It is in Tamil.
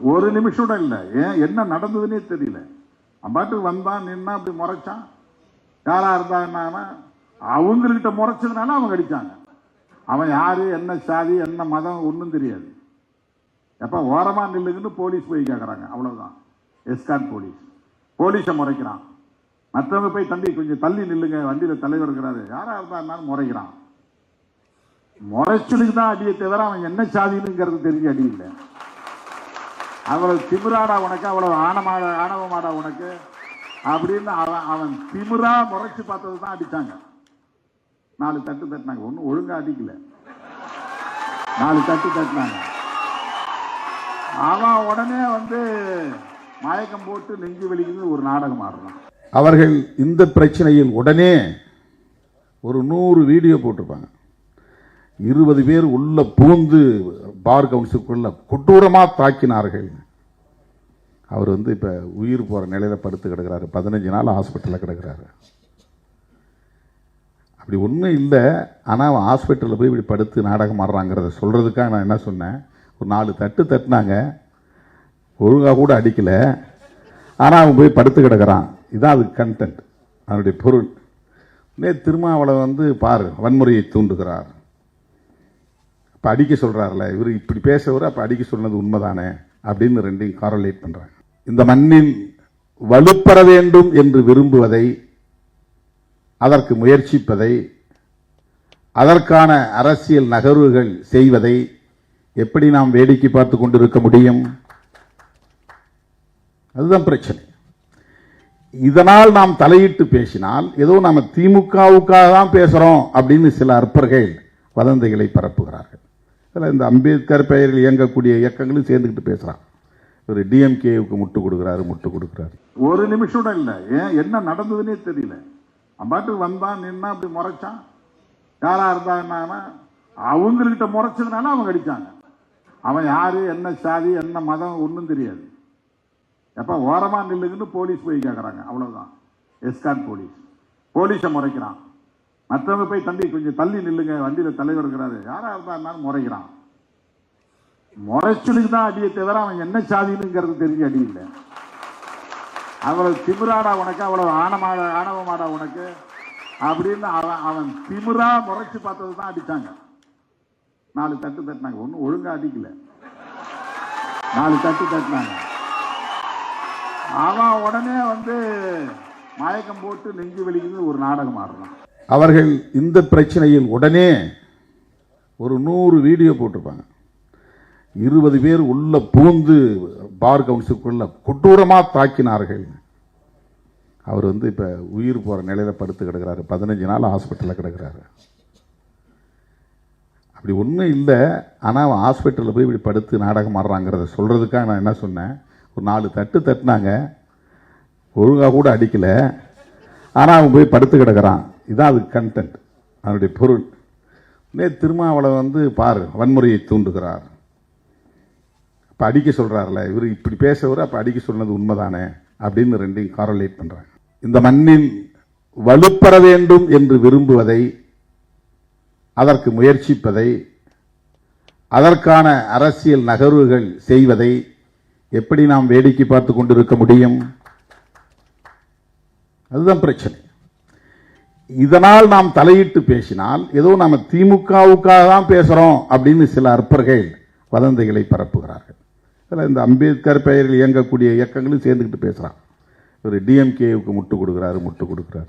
ஒரு நிமிஷம் கூட இல்லை. ஏன்? என்ன நடந்ததுன்னே தெரியல. பாட்டுக்கு வந்தான் நின்னா அப்படி முறைச்சான். யாரா இருந்தாங்கன்னா அவங்கக்கிட்ட முறைச்சதுனால அவங்க அடிச்சாங்க. அவன் யாரு என்ன சாதி என்ன மதம் ஒன்றும் தெரியாது. எப்ப ஓரமா நில்லுங்கன்னு போலீஸ் போய் கேட்குறாங்க அவ்வளவுதான். எஸ்கான் போலீஸ். போலீஸை முறைக்கிறான். மற்றவங்க போய் தம்பி கொஞ்சம் தள்ளி நில்லுங்க. வண்டியில் தலைவர் இருக்கிறாரு. யாரா இருந்தாருனாலும் முறைக்கிறான். முறைச்சலுக்கு தான் அடியை தவிர அவன் என்ன சாதினுங்கிறது தெரிஞ்சு அடி இல்லை. அவ்வளவு திமிராடா உனக்கு அவ்வளவு ஆணமாட ஆணவமாடா உனக்கு. அப்படின்னு அவன் அவன் திமிரா முறைச்சு பார்த்தது தான் அடித்தாங்க நாலு தட்டு தட்டினாங்க. ஒன்றும் ஒழுங்காக அடிக்கல. நாலு தட்டு தட்டினாங்க. அவன் உடனே வந்து மயக்கம் போட்டு நெஞ்சு வலிக்குது ஒரு நாடகம் ஆடுறான். அவர்கள் இந்த பிரச்சனையில் உடனே ஒரு நூறு வீடியோ போட்டிருப்பாங்க. இருபது பேர் உள்ள பூந்து பார் கவுன்சிலுக்குள்ள கொட்டூரமாக தாக்கினார்கள். அவர் வந்து இப்போ உயிர் போகிற நிலையில் படுத்து கிடக்கிறாரு. பதினஞ்சு நாள் ஹாஸ்பிட்டலில் கிடக்கிறாரு. அப்படி ஒன்றும் இல்லை. ஆனால் அவன் ஹாஸ்பிட்டலில் போய் இப்படி படுத்து நாடகம் ஆடுறாங்கிறத சொல்கிறதுக்காக நான் என்ன சொன்னேன்? ஒரு நாலு தட்டு தட்டினாங்க. ஒழுங்காக கூட அடிக்கலை. ஆனால் அவன் போய் படுத்து கிடக்கிறான். இதுதான் அது கண்டென்ட் அதனுடைய பொருள். நே திருமாவளவன் வந்து பார் வன்முறையை தூண்டுகிறார். அப்போ அடிக்க சொல்கிறார்ல இவர் இப்படி பேசுகிறவர் அப்போ அடிக்க சொன்னது உண்மைதானே? அப்படின்னு ரெண்டையும் காரலேட் பண்ணுறாங்க இந்த மண்ணில் வலுப்பெற வேண்டும் என்று விரும்புவதை அதற்கு முயற்சிப்பதை அதற்கான அரசியல் நகர்வுகள் செய்வதை எப்படி நாம் வேடிக்கை பார்த்து கொண்டிருக்க முடியும்? அதுதான் பிரச்சனை. இதனால் நாம் தலையிட்டு பேசினால் ஏதோ நம்ம திமுகவுக்காக தான் பேசுகிறோம் அப்படின்னு சில அற்பர்கள் வதந்திகளை பரப்புகிறார்கள். இதில் இந்த அம்பேத்கர் பெயரில் இயங்கக்கூடிய இயக்கங்களும் சேர்ந்துக்கிட்டு பேசுகிறான் இவர் டிஎம்கேவுக்கு முட்டு கொடுக்குறாரு முட்டு கொடுக்குறாரு. ஒரு நிமிஷம் கூட இல்லை. ஏன்? என்ன நடந்ததுன்னே தெரியல. அம்பாட்டுக்கு வந்தான் நின்னா அப்படி முறைச்சான். யாராக இருந்தாங்கன்னா அவங்கக்கிட்ட முறைச்சதுனால அவங்க அடிச்சாங்க. அவன் யார் என்ன சாதி என்ன மதம் ஒன்றும் தெரியாது. எப்போ ஓரமாக நில்லுங்கன்னு போலீஸ் போய் கேட்குறாங்க அவ்வளோதான் எஸ்கான் போலீஸ். போலீஸை முறைக்கிறான். மற்றவங்க போய் தம்பி கொஞ்சம் தள்ளி நில்லுங்க வண்டியில் தலைவர் இருக்கிறாரு. யாராக இருந்தாருனாலும் முறைக்கிறான் முறைச்சலுக்கு தான் அடியை தவிர அவன் என்ன சாதினுங்கிறது தெரிஞ்சு அடி இல்லை. அவ்வளவு திமிராடா உனக்கு அவ்வளவு ஆணமாட ஆணவமாடா உனக்கு அப்படின்னு அவன் அவன் திமிரா முறைச்சு பார்த்தது தான் அடித்தாங்க நாலு தட்டு தட்டினாங்க. ஒன்றும் ஒழுங்காக அடிக்கல. நாலு தட்டு தட்டினாங்க. அவன் உடனே வந்து மயக்கம் போட்டு நெஞ்சு வலிக்குது ஒரு நாடகம் ஆடுறான். அவர்கள் இந்த பிரச்சனையில் உடனே ஒரு நூறு வீடியோ போட்டிருப்பாங்க. இருபது பேர் உள்ள பூந்து பார் கவுன்சிலுக்குள்ள கொடூரமாக தாக்கினார்கள். அவர் வந்து இப்போ உயிர் போகிற நிலையில் படுத்து கிடக்கிறாரு. பதினஞ்சு நாள் ஹாஸ்பிட்டலில் கிடக்கிறாரு. அப்படி ஒன்றும் இல்லை. ஆனால் அவன் ஹாஸ்பிட்டலில் போய் இப்படி படுத்து நாடகம் ஆடுறாங்கிறத சொல்கிறதுக்காக நான் என்ன சொன்னேன்? ஒரு நாலு தட்டு தட்டினாங்க. ஒழுங்காக கூட அடிக்கலை. ஆனால் அவன் போய் படுத்து கிடக்கிறான். இதான் அது கண்டென்ட் அதனுடைய பொருள். நே திருமாவளை வந்து பாரு வன்முறையை தூண்டுகிறார். அப்போ அடிக்க சொல்கிறார்ல இவர் இப்படி பேசுகிறவர் அப்போ அடிக்க சொன்னது உண்மைதானே அப்படின்னு ரெண்டையும் காரலேட் பண்ணுறாங்க இந்த மண்ணில் வலுப்பெற வேண்டும் என்று விரும்புவதை அதற்கு முயற்சிப்பதை அதற்கான அரசியல் நகர்வுகள் செய்வதை எப்படி நாம் வேடிக்கை பார்த்து கொண்டிருக்க முடியும்? அதுதான் பிரச்சனை. இதனால் நாம் தலையிட்டு பேசினால் ஏதோ நம்ம திமுகவுக்காக தான் பேசுகிறோம் அப்படின்னு சில அற்பர்கள் வதந்திகளை பரப்புகிறார்கள். இதில் இந்த அம்பேத்கர் பெயரில் இயங்கக்கூடிய இயக்கங்களும் சேர்ந்துக்கிட்டு பேசுகிறான் இவர் டிஎம்கேவுக்கு முட்டு கொடுக்குறாரு முட்டு கொடுக்குறாரு.